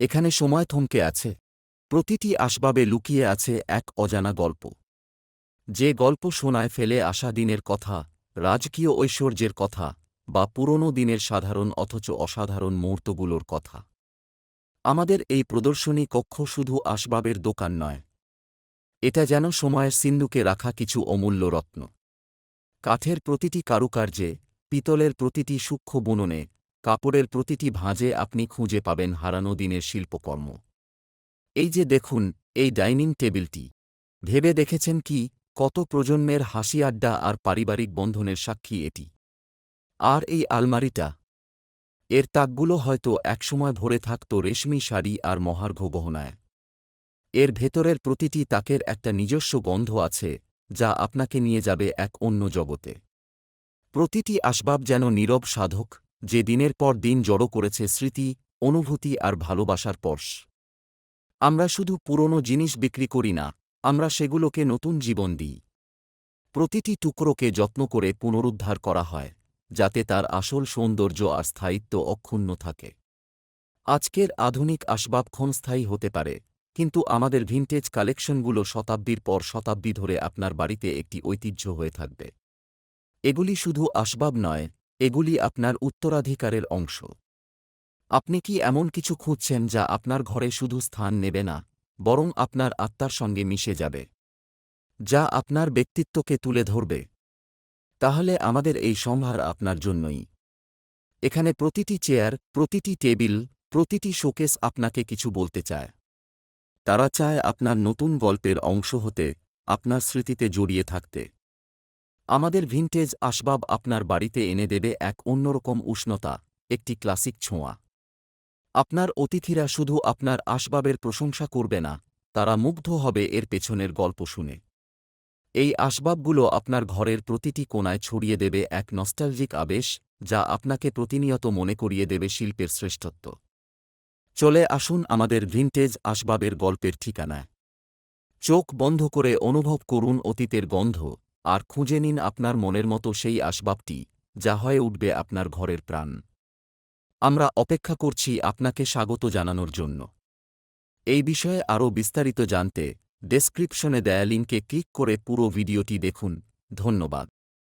এখানে সময় থমকে আছে। প্রতিটি আসবাবে লুকিয়ে আছে এক অজানা গল্প। যে গল্প শোনায় ফেলে আসা দিনের কথা, রাজকীয় ঐশ্বর্যের কথা, বা পুরনো দিনের সাধারণ অথচ অসাধারণ মুহূর্তগুলোর কথা। আমাদের এই প্রদর্শনী কক্ষ শুধু আসবাবের দোকান নয়। এটা যেন সময়ের সিন্ধুকে রাখা কিছু অমূল্য রত্ন। কাঠের প্রতিটি কারুকার্যে, পিতলের প্রতিটি সূক্ষ্ম বুননে কাপড়ের প্রতিটি ভাঁজে আপনি খুঁজে পাবেন হারানো দিনের শিল্পকর্ম। এই যে দেখুন, এই ডাইনিং টেবিলটি। ভেবে দেখেছেন কি, কত প্রজন্মের হাসি আড্ডা আর পারিবারিক বন্ধনের সাক্ষী এটি। আর এই আলমারিটা? এর তাকগুলো হয়তো একসময় ভরে থাকত রেশমি শাড়ি আর মহার্ঘ গহনায়। এর ভেতরের প্রতিটি তাকের একটা নিজস্ব গন্ধ আছে, যা আপনাকে নিয়ে যাবে এক অন্য জগতে। প্রতিটি আসবাব যেন নীরব সাধক যে দিনের পর দিন জড়ো করেছে স্মৃতি, অনুভূতি আর ভালোবাসার পর্শ। আমরা শুধু পুরনো জিনিস বিক্রি করি না, আমরা সেগুলোকে নতুন জীবন দিই। প্রতিটি টুকরোকে যত্ন করে পুনরুদ্ধার করা হয়, যাতে তার আসল সৌন্দর্য আর স্থায়িত্ব অক্ষুণ্ণ থাকে। আজকের আধুনিক আসবাব ক্ষণস্থায়ী হতে পারে, কিন্তু আমাদের ভিনটেজ কালেকশনগুলো শতাব্দীর পর শতাব্দী ধরে আপনার বাড়িতে একটি ঐতিহ্য হয়ে থাকবে। এগুলি শুধু আসবাব নয় এগুলি আপনার উত্তরাধিকারের অংশ। আপনি কি এমন কিছু খুঁজছেন যা আপনার ঘরে শুধু স্থান নেবে না, বরং আপনার আত্মার সঙ্গে মিশে যাবে? যা আপনার ব্যক্তিত্বকে তুলে ধরবে। তাহলে আমাদের এই সম্ভার আপনার জন্যই। এখানে প্রতিটি চেয়ার, প্রতিটি টেবিল, প্রতিটি শোকেস আপনাকে কিছু বলতে চায়। তারা চায় আপনার নতুন গল্পের অংশ হতে, আপনার স্মৃতিতে জড়িয়ে থাকতে। আমাদের ভিনটেজ আসবাব আপনার বাড়িতে এনে দেবে এক অন্যরকম উষ্ণতা, একটি ক্লাসিক ছোঁয়া। আপনার অতিথিরা শুধু আপনার আসবাবের প্রশংসা করবে না, তারা মুগ্ধ হবে এর পেছনের গল্প শুনে। এই আসবাবগুলো আপনার ঘরের প্রতিটি কোণায় ছড়িয়ে দেবে এক নস্টালজিক আবেশ, যা আপনাকে প্রতিনিয়ত মনে করিয়ে দেবে শিল্পের শ্রেষ্ঠত্ব। চলে আসুন আমাদের ভিনটেজ আসবাবের গল্পের ঠিকানায়। চোখ বন্ধ করে অনুভব করুন অতীতের গন্ধ। আর খুঁজে নিন আপনার মনের মতো সেই আসবাবটি, যা হয়ে উঠবে আপনার ঘরের প্রাণ। আমরা অপেক্ষা করছি আপনাকে স্বাগত জানানোর জন্য। এই বিষয়ে আরও বিস্তারিত জানতে ডেসক্রিপশনে দেয়া লিঙ্কে ক্লিক করে পুরো ভিডিওটি দেখুন। ধন্যবাদ।